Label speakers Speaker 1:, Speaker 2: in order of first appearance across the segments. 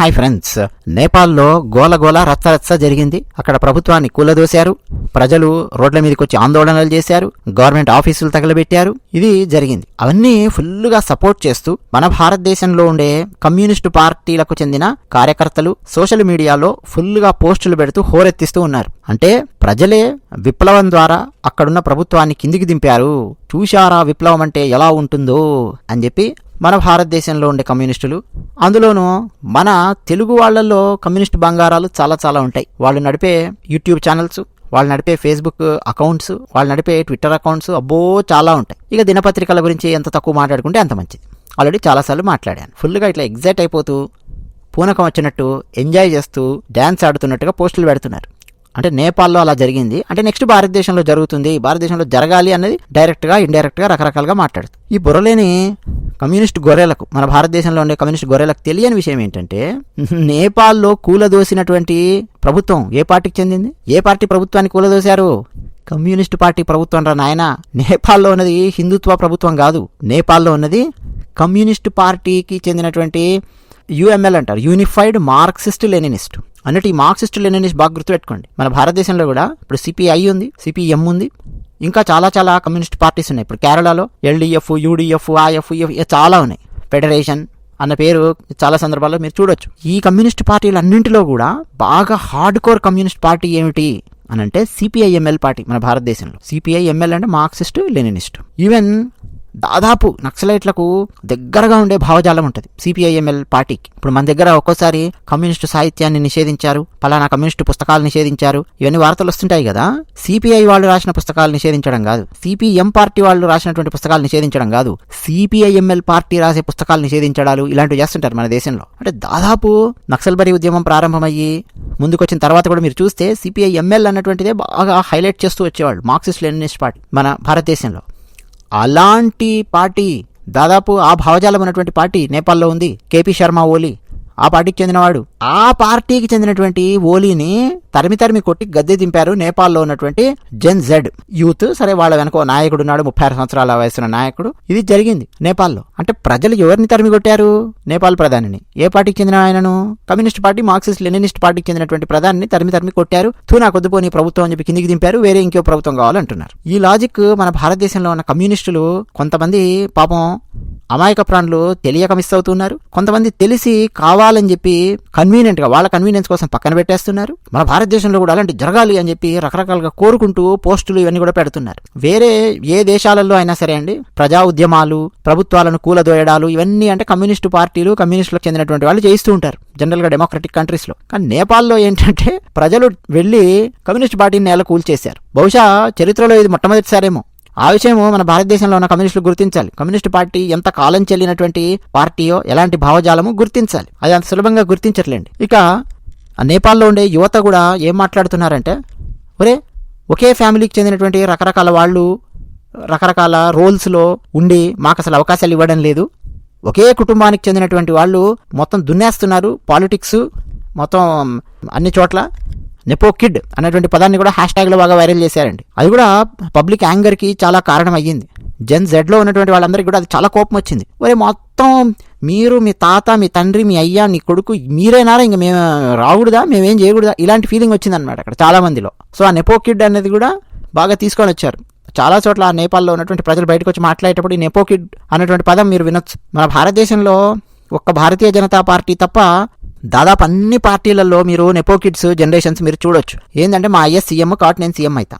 Speaker 1: Hi friends. నేపాల్లో గోల గోల జరిగింది. అక్కడ ప్రభుత్వాన్ని కూలదోశారు. ప్రజలు రోడ్ల మీదకి వచ్చి ఆందోళనలు చేశారు. గవర్నమెంట్ ఆఫీసులు తగలబెట్టారు. ఇది జరిగింది. అవన్నీ ఫుల్గా సపోర్ట్ చేస్తూ మన భారతదేశంలో ఉండే కమ్యూనిస్టు పార్టీలకు చెందిన కార్యకర్తలు సోషల్ మీడియాలో ఫుల్గా పోస్టులు పెడుతూ హోరెత్తిస్తూ ఉన్నారు. అంటే ప్రజలే విప్లవం ద్వారా అక్కడున్న ప్రభుత్వాన్ని కిందికి దింపారు. చూశారా విప్లవం అంటే ఎలా ఉంటుందో అని చెప్పి మన భారతదేశంలో ఉండే కమ్యూనిస్టులు అందులోనూ మన తెలుగు వాళ్ళల్లో కమ్యూనిస్ట్ బంగారాలు చాలా చాలా ఉంటాయి. వాళ్ళు నడిపే యూట్యూబ్ ఛానల్స్ వాళ్ళు నడిపే ఫేస్బుక్ అకౌంట్స్ వాళ్ళు నడిపే ట్విట్టర్ అకౌంట్స్ అబ్బో చాలా ఉంటాయి. ఇక దినపత్రికల గురించి ఎంత తక్కువ మాట్లాడుకుంటే అంత మంచిది. ఆల్రెడీ చాలాసార్లు మాట్లాడాను. ఫుల్గా ఇట్లా ఎగ్జైట్ అయిపోతూ పూనకం వచ్చినట్టు ఎంజాయ్ చేస్తూ డ్యాన్స్ ఆడుతున్నట్టుగా పోస్టులు పెడుతున్నారు. అంటే నేపాల్లో అలా జరిగింది. అంటే నెక్స్ట్ భారతదేశంలో జరుగుతుంది. భారతదేశంలో జరగాలి అన్నది డైరెక్ట్గా ఇండైరెక్ట్గా రకరకాలుగా మాట్లాడుతుంది ఈ బుర్రలేని కమ్యూనిస్ట్ గొర్రెలకు మన భారతదేశంలో ఉండే కమ్యూనిస్ట్ గొర్రెలకు తెలియని విషయం ఏంటంటే నేపాల్లో కూలదోసినటువంటి ప్రభుత్వం ఏ పార్టీకి చెందింది? ఏ పార్టీ ప్రభుత్వాన్ని కూలదోశారు? కమ్యూనిస్ట్ పార్టీ ప్రభుత్వం రా నాయన. నేపాల్లో ఉన్నది హిందుత్వ ప్రభుత్వం కాదు. నేపాల్లో ఉన్నది కమ్యూనిస్ట్ పార్టీకి చెందినటువంటి యుఎంఎల్ అంటారు. యూనిఫైడ్ మార్క్సిస్ట్ లెనినిస్ట్ అన్నట్టు ఈ మార్క్సిస్ట్ లెనినిస్ట్ బాగా గుర్తుపెట్టుకోండి. మన భారతదేశంలో కూడా ఇప్పుడు సిపిఐ ఉంది సిపిఎం ఉంది ఇంకా చాలా చాలా కమ్యూనిస్ట్ పార్టీస్ ఉన్నాయి. ఇప్పుడు కేరళలో ఎల్డిఎఫ్ యూడిఎఫ్ ఆఎఫ్ చాలా ఉన్నాయి. ఫెడరేషన్ అన్న పేరు చాలా సందర్భాల్లో మీరు చూడొచ్చు. ఈ కమ్యూనిస్ట్ పార్టీలన్నింటిలో కూడా బాగా హార్డ్ కోర్ కమ్యూనిస్ట్ పార్టీ ఏమిటి అని అంటే సిపిఐఎంఎల్ పార్టీ మన భారతదేశంలో. సిపిఐఎంఎల్ అంటే మార్క్సిస్ట్ లెనినిస్ట్. ఈవెన్ దాదాపు నక్సలైట్లకు దగ్గరగా ఉండే భావజాలం ఉంటుంది. సిపిఐఎంఎల్ పార్టీకి. ఇప్పుడు మన దగ్గర ఒక్కోసారి కమ్యూనిస్టు సాహిత్యాన్ని నిషేధించారు పలానా కమ్యూనిస్టు పుస్తకాలు నిషేధించారు ఇవన్నీ వార్తలు వస్తుంటాయి కదా. సిపిఐ వాళ్ళు రాసిన పుస్తకాలు నిషేధించడం కాదు. సిపిఎం పార్టీ వాళ్ళు రాసినటువంటి పుస్తకాలు నిషేధించడం కాదు. సిపిఐఎంఎల్ పార్టీ రాసే పుస్తకాలు నిషేధించడాలు ఇలాంటివి చేస్తుంటారు మన దేశంలో. అంటే దాదాపు నక్సల్బరీ ఉద్యమం ప్రారంభమయ్యి ముందుకొచ్చిన తర్వాత కూడా మీరు చూస్తే సిపిఐ ఎంఎల్ అన్నటువంటిదే బాగా హైలైట్ చేస్తూ వచ్చేవాళ్ళు. మార్క్సిస్ట్ లెనినిస్ట్ పార్టీ మన భారతదేశంలో. అలాంటి పార్టీ దాదాపు ఆ భావజాలం ఉన్నటువంటి పార్టీ నేపాల్లో ఉంది. కేపీ శర్మ ఓలీ. ఆ పార్టీకి చెందినవాడు. ఆ పార్టీకి చెందినటువంటి ఓలీని తరిమి తరిమి కొట్టి గద్దె దింపారు నేపాల్లో ఉన్నటువంటి జెన్ జెడ్. యూత్ సరే వాళ్ళ వెనక నాయకుడు ఉన్నాడు ముప్పై ఆరు సంవత్సరాల వయసున్న నాయకుడు. ఇది జరిగింది నేపాల్లో. అంటే ప్రజలు ఎవరిని తరిమి కొట్టారు? నేపాల్ ప్రధానిని. ఏ పార్టీకి చెందిన ఆయనను? కమ్యూనిస్ట్ పార్టీ మార్క్సిస్ట్ లెనినిస్ట్ పార్టీకి చెందినటువంటి ప్రధానిని తరిమి తరిమి కొట్టారు. తూ నా ప్రభుత్వం అని చెప్పి కిందికి దింపారు. వేరే ఇంకో ప్రభుత్వం కావాలంటున్నారు. ఈ లాజిక్ మన భారతదేశంలో ఉన్న కమ్యూనిస్టులు కొంతమంది పాపం అమాయక ప్రాణులు తెలియక మిస్ అవుతున్నారు. కొంతమంది తెలిసి కావాలని చెప్పి కన్వీనియంట్గా వాళ్ళ కన్వీనియన్స్ కోసం పక్కన పెట్టేస్తున్నారు. మన భారతదేశంలో కూడా అలాంటి జరగాలి అని చెప్పి రకరకాలుగా కోరుకుంటూ పోస్టులు ఇవన్నీ కూడా పెడుతున్నారు. వేరే ఏ దేశాలలో అయినా సరే అండి ప్రజా ఉద్యమాలు ప్రభుత్వాలను కూలదోయడాలు ఇవన్నీ అంటే కమ్యూనిస్టు పార్టీలు కమ్యూనిస్టులకు చెందినటువంటి వాళ్ళు చేయిస్తూ ఉంటారు. జనరల్గా డెమోక్రటిక్ కంట్రీస్లో. కానీ నేపాల్లో ఏంటంటే ప్రజలు వెళ్ళి కమ్యూనిస్ట్ పార్టీని నేల కూల్చేశారు. బహుశా చరిత్రలో ఇది మొట్టమొదటిసారేమో. ఆ విషయము మన భారతదేశంలో ఉన్న కమ్యూనిస్టులు గుర్తించాలి. కమ్యూనిస్ట్ పార్టీ ఎంత కాలం చెల్లినటువంటి పార్టీయో ఎలాంటి భావజాలము గుర్తించాలి. అది అంత సులభంగా గుర్తించట్లేండి. ఇక ఆ నేపాల్లో ఉండే యువత కూడా ఏం మాట్లాడుతున్నారంటే ఒరే ఒకే ఫ్యామిలీకి చెందినటువంటి రకరకాల వాళ్ళు రకరకాల రోల్స్లో ఉండి మాకు అసలు అవకాశాలు ఇవ్వడం లేదు. ఒకే కుటుంబానికి చెందినటువంటి వాళ్ళు మొత్తం దున్నేస్తున్నారు పాలిటిక్స్ మొత్తం అన్ని చోట్ల. నెపో కిడ్ అనేటువంటి పదాన్ని కూడా హ్యాష్ ట్యాగ్లో బాగా వైరల్ చేశారండి. అది కూడా పబ్లిక్ యాంగర్కి చాలా కారణం అయ్యింది జెన్ జెడ్లో ఉన్నటువంటి వాళ్ళందరికీ కూడా అది చాలా కోపం వచ్చింది. మరి మొత్తం మీరు మీ తాత మీ తండ్రి మీ అయ్యా నీ కొడుకు మీరైనారా? ఇంక మేము రాకూడదా? మేమేం చేయకూడదా? ఇలాంటి ఫీలింగ్ వచ్చింది అనమాట అక్కడ చాలా మందిలో. సో ఆ నెపో కిడ్ అనేది కూడా బాగా తీసుకొని వచ్చారు. చాలా చోట్ల ఆ నేపాల్లో ఉన్నటువంటి ప్రజలు బయటకు వచ్చి మాట్లాడేటప్పుడు ఈ నెపో కిడ్ అనేటువంటి పదం మీరు వినొచ్చు. మన భారతదేశంలో ఒక్క భారతీయ జనతా పార్టీ తప్ప దాదాపు అన్ని పార్టీలలో మీరు నెపో కిడ్స్ జనరేషన్స్ మీరు చూడొచ్చు. ఏంటంటే మా అయ్య సీఎం కాబట్టి నేను సీఎం అవుతా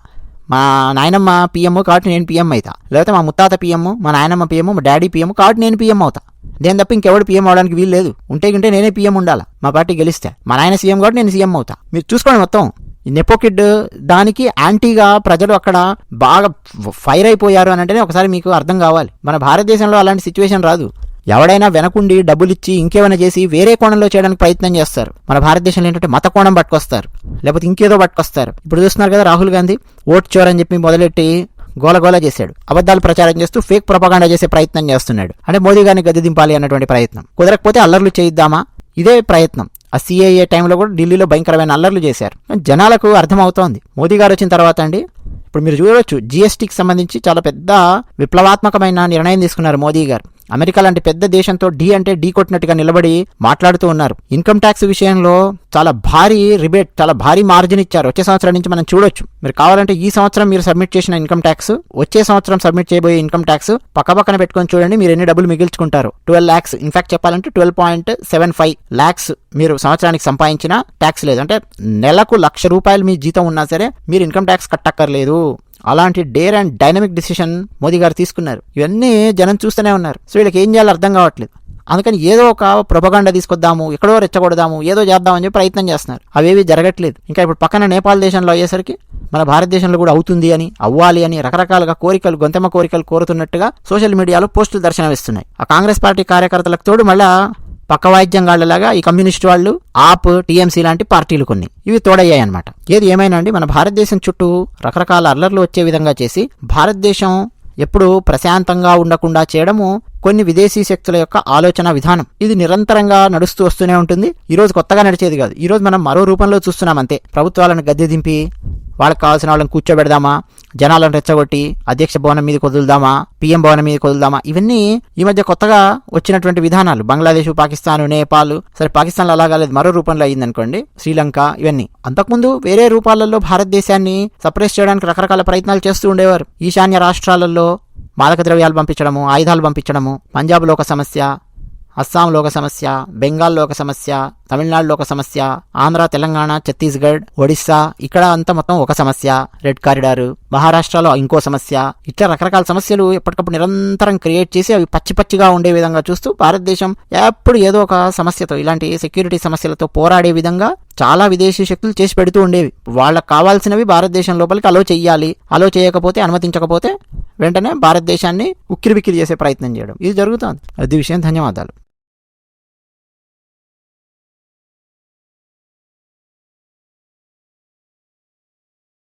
Speaker 1: మా నాయనమ్మ పిఎం కాబట్టి నేను పిఎం అవుతా లేకపోతే మా ముత్తాత పిఎం మా నాయనమ్మ పిఎం మా డాడీ పిఎం కాబట్టి నేను పిఎం అవుతా. దేని తప్ప ఇంకెవడు పిఎం అవడానికి వీలు లేదు. ఉంటే గింటే నేనే పిఎం ఉండాలా? మా పార్టీ గెలిస్తే. మా నాయన సీఎం కాబట్టి నేను సీఎం అవుతా. మీరు చూసుకోండి మొత్తం. ఈ దానికి యాంటీగా ప్రజలు అక్కడ బాగా ఫైర్ అయిపోయారు అని అంటేనే ఒకసారి మీకు అర్థం కావాలి. మన భారతదేశంలో అలాంటి సిచ్యువేషన్ రాదు. ఎవడైనా వెనకుండి డబ్బులు ఇచ్చి ఇంకేమైనా చేసి వేరే కోణంలో చేయడానికి ప్రయత్నం చేస్తారు. మన భారతదేశంలో ఏంటంటే మత కోణం పట్టుకొస్తారు. లేకపోతే ఇంకేదో పట్టుకొస్తారు. ఇప్పుడు చూస్తున్నారు కదా రాహుల్ గాంధీ ఓట్ చోర్ అని చెప్పి మొదలెట్టి గోలగోల చేశాడు. అబద్ధాలు ప్రచారం చేస్తూ ఫేక్ ప్రపగాండా చేసే ప్రయత్నం చేస్తున్నాడు. అంటే మోదీ గారిని గద్దె దింపాలి అన్నటువంటి ప్రయత్నం. కుదరకపోతే అల్లర్లు చేయిద్దామా? ఇదే ప్రయత్నం. ఆ సిఐఏ టైంలో కూడా ఢిల్లీలో భయంకరమైన అల్లర్లు చేశారు. జనాలకు అర్థమవుతోంది. మోదీ గారు వచ్చిన తర్వాత అండి ఇప్పుడు మీరు చూడవచ్చు జిఎస్టీకి సంబంధించి చాలా పెద్ద విప్లవాత్మకమైన నిర్ణయం తీసుకున్నారు మోదీ గారు. అమెరికా లాంటి పెద్ద దేశంతో ఢీ అంటే ఢీ కొట్టినట్టుగా నిలబడి మాట్లాడుతూ ఉన్నారు. ఇన్కమ్ ట్యాక్స్ విషయంలో చాలా భారీ రిబేట్ చాలా భారీ మార్జిన్ ఇచ్చారు. వచ్చే సంవత్సరం నుంచి మనం చూడొచ్చు. మీరు కావాలంటే ఈ సంవత్సరం మీరు సబ్మిట్ చేసిన ఇన్కమ్ ట్యాక్స్ వచ్చే సంవత్సరం సబ్మిట్ చేయబోయే ఇన్కమ్ ట్యాక్స్ పక్కపక్కన పెట్టుకొని చూడండి మీరు ఎన్ని డబ్బులు మిగిల్చుకుంటారు. ట్వెల్వ్ ల్యాక్స్. ఇన్ఫాక్ట్ చెప్పాలంటే twelve point seven five lakhs మీరు సంవత్సరానికి సంపాదించిన ట్యాక్స్ లేదు. అంటే నెలకు లక్ష రూపాయలు మీ జీతం ఉన్నా సరే మీరు ఇన్కమ్ ట్యాక్స్ కట్టక్కర్లేదు. అలాంటి dare and dynamic decision Modi గారు తీసుకున్నారు. ఇవన్నీ జనం చూస్తూనే ఉన్నారు. సో వీళ్ళకి ఏం చేయాలో అర్థం కావట్లేదు. అందుకని ఏదో ఒక ప్రొపగండ తీసుకొద్దాము ఎక్కడో రెచ్చగొడదాము ఏదో చేద్దామని చెప్పి ప్రయత్నం చేస్తున్నారు. అవేవి జరగట్లేదు. ఇంకా ఇప్పుడు పక్కన నేపాల్ దేశంలో అయ్యేసరికి మన భారతదేశంలో కూడా అవుతుంది అని అవ్వాలి అని రకరకాలుగా కోరికలు గొంతెమ్మ కోరికలు కోరుతున్నట్టుగా సోషల్ మీడియాలో పోస్టులు దర్శనమిస్తున్నాయి. ఆ కాంగ్రెస్ పార్టీ కార్యకర్తలకు తోడు మళ్ళా పక్క వాయిద్యంగాళ్ళలాగా ఈ కమ్యూనిస్ట్ వాళ్ళు ఆప్ టీఎంసీ లాంటి పార్టీలు కొన్ని. ఇవి తోడయ్యాయి అనమాట ఏది ఏమైనా అండి మన భారతదేశం చుట్టూ రకరకాల అల్లర్లు వచ్చే విధంగా చేసి భారతదేశం ఎప్పుడు ప్రశాంతంగా ఉండకుండా చేయడము కొన్ని విదేశీ శక్తుల యొక్క ఆలోచన విధానం. ఇది నిరంతరంగా నడుస్తూ వస్తూనే ఉంటుంది. ఈ రోజు కొత్తగా నడిచేది కాదు. ఈ రోజు మనం మరో రూపంలో చూస్తున్నాం అంతే. ప్రభుత్వాలను గద్దె దింపి వాళ్ళకి కావాల్సిన వాళ్ళని కూర్చోబెడదామా? జనాలను రెచ్చగొట్టి అధ్యక్ష భవనం మీద వదులుదామా? పీఎం భవనం మీద వదులుదామా? ఇవన్నీ ఈ మధ్య కొత్తగా వచ్చినటువంటి విధానాలు. బంగ్లాదేశ్ పాకిస్తాన్ నేపాల్. సరే పాకిస్తాన్లో అలాగా లేదు. మరో రూపంలో అయిందనుకోండి. శ్రీలంక ఇవన్నీ. అంతకుముందు వేరే రూపాలలో భారతదేశాన్ని సప్రెస్ చేయడానికి రకరకాల ప్రయత్నాలు చేస్తూ ఉండేవారు. ఈశాన్య రాష్ట్రాలలో మాదక ద్రవ్యాలు పంపించడము ఆయుధాలు పంపించడము పంజాబ్లో ఒక సమస్య అస్సాం లోక సమస్య బెంగాల్ లోక సమస్య తమిళనాడులో ఒక సమస్య ఆంధ్ర తెలంగాణ ఛత్తీస్గఢ్ ఒడిస్సా ఇక్కడ అంతా మొత్తం ఒక సమస్య రెడ్ కారిడార్. మహారాష్ట్రలో ఇంకో సమస్య. ఇట్లా రకరకాల సమస్యలు ఎప్పటికప్పుడు నిరంతరం క్రియేట్ చేసి అవి పచ్చి పచ్చిగా ఉండే విధంగా చూస్తూ భారతదేశం ఎప్పుడు ఏదో ఒక సమస్యతో ఇలాంటి సెక్యూరిటీ సమస్యలతో పోరాడే విధంగా చాలా విదేశీ శక్తులు చేసి పెడుతూ ఉండేవి. వాళ్ళకి కావాల్సినవి భారతదేశం లోపలికి అలో చేయాలి అలో చేయకపోతే అనుమతించకపోతే వెంటనే భారతదేశాన్ని ఉక్కిరిబిక్కిరి చేసే ప్రయత్నం చేయడం. ఇది జరుగుతుంది. అది విషయం ధన్యవాదాలు.